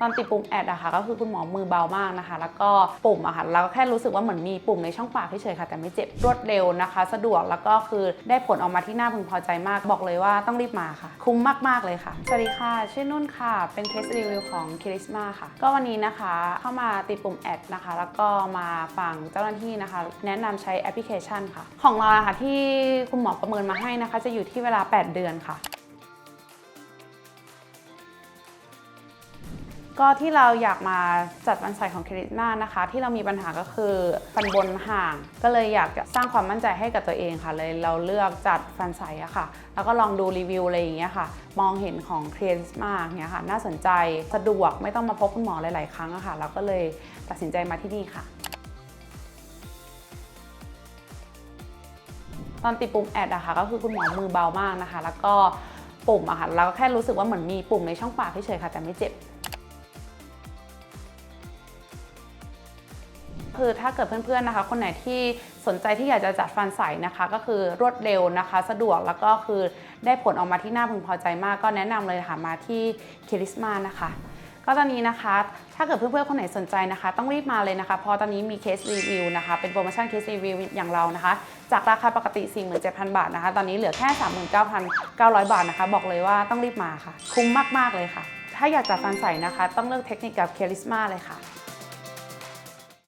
ตอนติดปุ่มแอดอะค่ะก็คือคุณหมอมือเบามากนะคะ แล้วก็ปุ่มอะค่ะเราก็แค่รู้สึกว่าเหมือนมีปุ่มในช่องปากเฉยๆค่ะ แต่ไม่เจ็บรวดเร็วนะคะ สะดวกแล้วก็คือได้ผลออกมาที่น่าพึงพอใจมาก บอกเลยว่าต้องรีบมาค่ะ คุ้มมากๆเลยค่ะ สวัสดีค่ะ ชื่อนุ่นค่ะ เป็นเคสรีวิวของคิริสมาค่ะ ก็วันนี้นะคะเข้ามาติดปุ่มแอดนะคะ แล้วก็มาฟังเจ้าหน้าที่นะคะ แนะนำใช้แอปพลิเคชันค่ะ ของเราะค่ะที่คุณหมอประเมินมาให้นะคะ จะอยู่ที่เวลา 8 เดือนค่ะ ก็ที่เราอยากมาจัดฟันใสของเคริสมานะคะ ที่เรามีปัญหาก็คือฟันบนห่าง ก็เลยอยากจะสร้างความมั่นใจให้กับตัวเองค่ะ เลยเราเลือกจัดฟันใสอะค่ะ แล้วก็ลองดูรีวิวอะไรอย่างเงี้ยค่ะ มองเห็นของเคริสมาเนี้ยค่ะน่าสนใจสะดวกไม่ต้องมาพบคุณหมอหลาย ๆ ครั้งอะค่ะ เราก็เลยตัดสินใจมาที่นี่ค่ะตอนติดปุ่มแอดอะค่ะก็คือคุณหมอมือเบามากนะคะ แล้วก็ปุ่มอะค่ะเราก็แค่รู้สึกว่าเหมือนมีปุ่มในช่องปากเฉยๆค่ะ แต่ไม่เจ็บ คือถ้าเกิดเพื่อนๆนะคะ คนไหนที่สนใจที่อยากจะจัดฟันใสนะคะ ก็คือรวดเร็วนะคะ สะดวกแล้วก็คือได้ผลออกมาที่น่าพึงพอใจมาก ก็แนะนำเลยค่ะมาที่คิริสมานะคะก็ตอนนี้นะคะ ถ้าเกิดเพื่อนๆ คนไหนสนใจนะคะ ต้องรีบมาเลยนะคะ เพราะตอนนี้มีเคสรีวิวนะคะ เป็นโปรโมชั่นเคสรีวิวอย่างเรานะคะ จากราคาปกติ 47,000 บาทนะคะ ตอนนี้เหลือแค่ 39,900 บาทนะคะ บอกเลยว่าต้องรีบมาค่ะ คุ้มมากๆเลยค่ะ ถ้าอยากจัดฟันใสนะคะ ต้องเลือกเทคนิคกับเคลิสมาเลยค่ะ